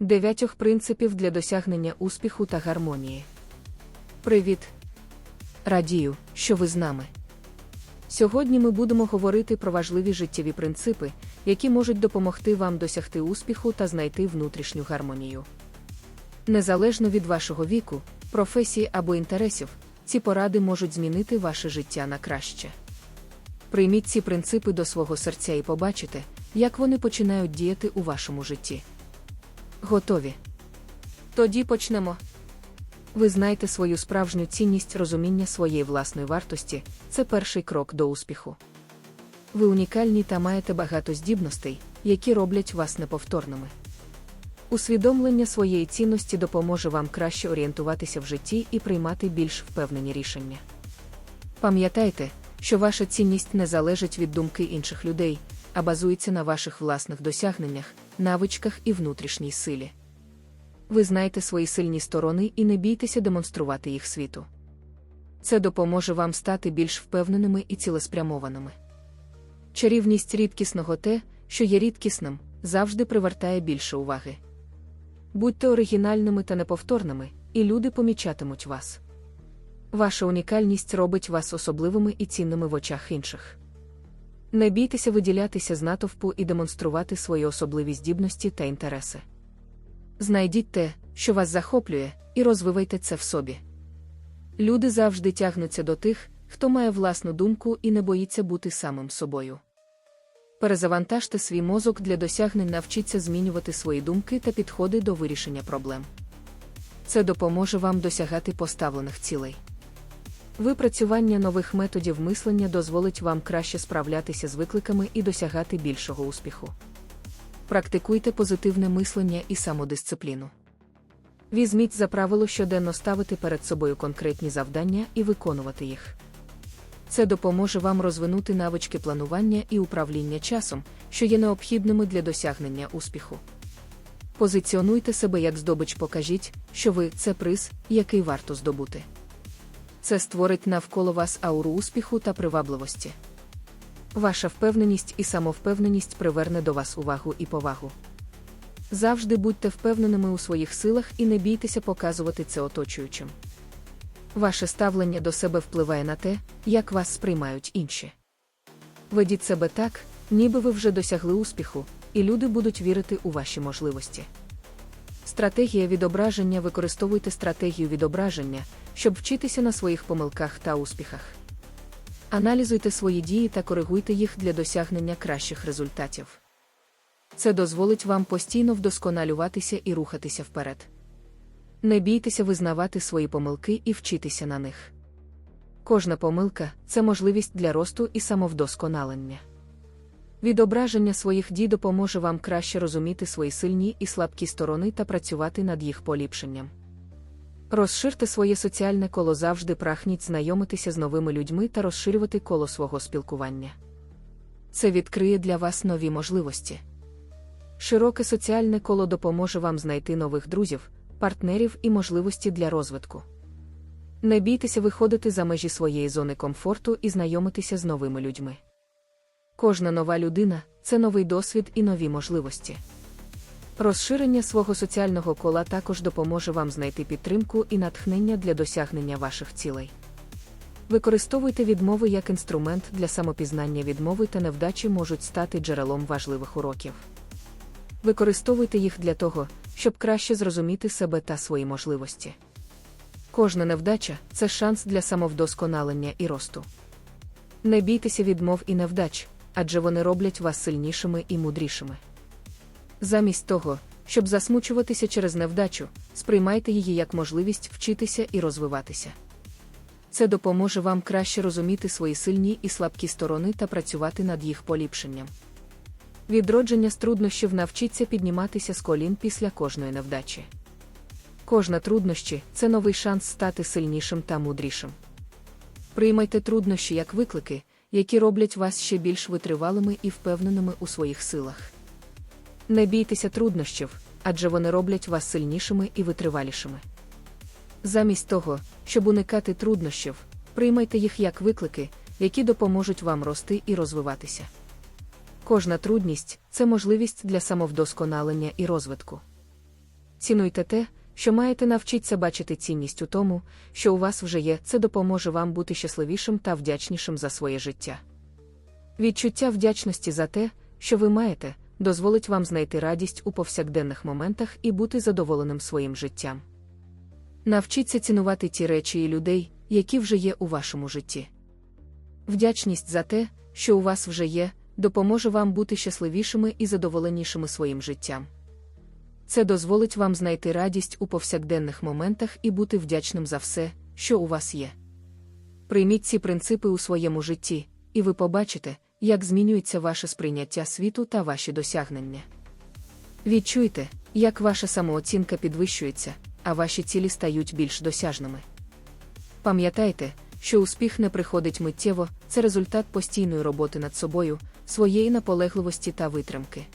Дев'ятьох принципів для досягнення успіху та гармонії. Привіт! Радію, що ви з нами. Сьогодні ми будемо говорити про важливі життєві принципи, які можуть допомогти вам досягти успіху та знайти внутрішню гармонію. Незалежно від вашого віку, професії або інтересів, ці поради можуть змінити ваше життя на краще. Прийміть ці принципи до свого серця і побачите, як вони починають діяти у вашому житті. Готові? Тоді почнемо. Ви знаєте свою справжню цінність розуміння своєї власної вартості це перший крок до успіху. Ви унікальні та маєте багато здібностей, які роблять вас неповторними. Усвідомлення своєї цінності допоможе вам краще орієнтуватися в житті і приймати більш впевнені рішення. Пам'ятайте, що ваша цінність не залежить від думки інших людей, а базується на ваших власних досягненнях, навичках і внутрішній силі. Ви знаєте свої сильні сторони і не бійтеся демонструвати їх світу. Це допоможе вам стати більш впевненими і цілеспрямованими. Чарівність рідкісного те, що є рідкісним, завжди привертає більше уваги. Будьте оригінальними та неповторними, і люди помічатимуть вас. Ваша унікальність робить вас особливими і цінними в очах інших. Не бійтеся виділятися з натовпу і демонструвати свої особливі здібності та інтереси. Знайдіть те, що вас захоплює, і розвивайте це в собі. Люди завжди тягнуться до тих, хто має власну думку і не боїться бути самим собою. Перезавантажте свій мозок для досягнень, навчіться змінювати свої думки та підходи до вирішення проблем. Це допоможе вам досягати поставлених цілей. Випрацювання нових методів мислення дозволить вам краще справлятися з викликами і досягати більшого успіху. Практикуйте позитивне мислення і самодисципліну. Візьміть за правило щоденно ставити перед собою конкретні завдання і виконувати їх. Це допоможе вам розвинути навички планування і управління часом, що є необхідними для досягнення успіху. Позиціонуйте себе як здобич, покажіть, що ви це приз, який варто здобути. Це створить навколо вас ауру успіху та привабливості. Ваша впевненість і самовпевненість приверне до вас увагу і повагу. Завжди будьте впевненими у своїх силах і не бійтеся показувати це оточуючим. Ваше ставлення до себе впливає на те, як вас сприймають інші. Ведіть себе так, ніби ви вже досягли успіху, і люди будуть вірити у ваші можливості. Стратегія відображення використовуйте стратегію відображення, щоб вчитися на своїх помилках та успіхах. Аналізуйте свої дії та коригуйте їх для досягнення кращих результатів. Це дозволить вам постійно вдосконалюватися і рухатися вперед. Не бійтеся визнавати свої помилки і вчитися на них. Кожна помилка це можливість для росту і самовдосконалення. Відображення своїх дій допоможе вам краще розуміти свої сильні і слабкі сторони та працювати над їх поліпшенням. Розширте своє соціальне коло завжди прагніть знайомитися з новими людьми та розширювати коло свого спілкування. Це відкриє для вас нові можливості. Широке соціальне коло допоможе вам знайти нових друзів, партнерів і можливості для розвитку. Не бійтеся виходити за межі своєї зони комфорту і знайомитися з новими людьми. Кожна нова людина це новий досвід і нові можливості. Розширення свого соціального кола також допоможе вам знайти підтримку і натхнення для досягнення ваших цілей. Використовуйте відмови як інструмент для самопізнання відмови та невдачі можуть стати джерелом важливих уроків. Використовуйте їх для того, щоб краще зрозуміти себе та свої можливості. Кожна невдача це шанс для самовдосконалення і росту. Не бійтеся відмов і невдач, адже вони роблять вас сильнішими і мудрішими. Замість того, щоб засмучуватися через невдачу, сприймайте її як можливість вчитися і розвиватися. Це допоможе вам краще розуміти свої сильні і слабкі сторони та працювати над їх поліпшенням. Відродження з труднощів навчиться підніматися з колін після кожної невдачі. Кожна труднощі це новий шанс стати сильнішим та мудрішим. Приймайте труднощі як виклики, які роблять вас ще більш витривалими і впевненими у своїх силах. Не бійтеся труднощів, адже вони роблять вас сильнішими і витривалішими. Замість того, щоб уникати труднощів, приймайте їх як виклики, які допоможуть вам рости і розвиватися. Кожна трудність це можливість для самовдосконалення і розвитку. Цінуйте те, що маєте навчитися бачити цінність у тому, що у вас вже є, це допоможе вам бути щасливішим та вдячнішим за своє життя. Відчуття вдячності за те, що ви маєте, дозволить вам знайти радість у повсякденних моментах і бути задоволеним своїм життям. Навчіться цінувати ті речі і людей, які вже є у вашому житті. Вдячність за те, що у вас вже є, допоможе вам бути щасливішими і задоволенішими своїм життям. Це дозволить вам знайти радість у повсякденних моментах і бути вдячним за все, що у вас є. Прийміть ці принципи у своєму житті, і ви побачите, як змінюється ваше сприйняття світу та ваші досягнення. Відчуйте, як ваша самооцінка підвищується, а ваші цілі стають більш досяжними. Пам'ятайте, що успіх не приходить миттєво, це результат постійної роботи над собою, своєї наполегливості та витримки.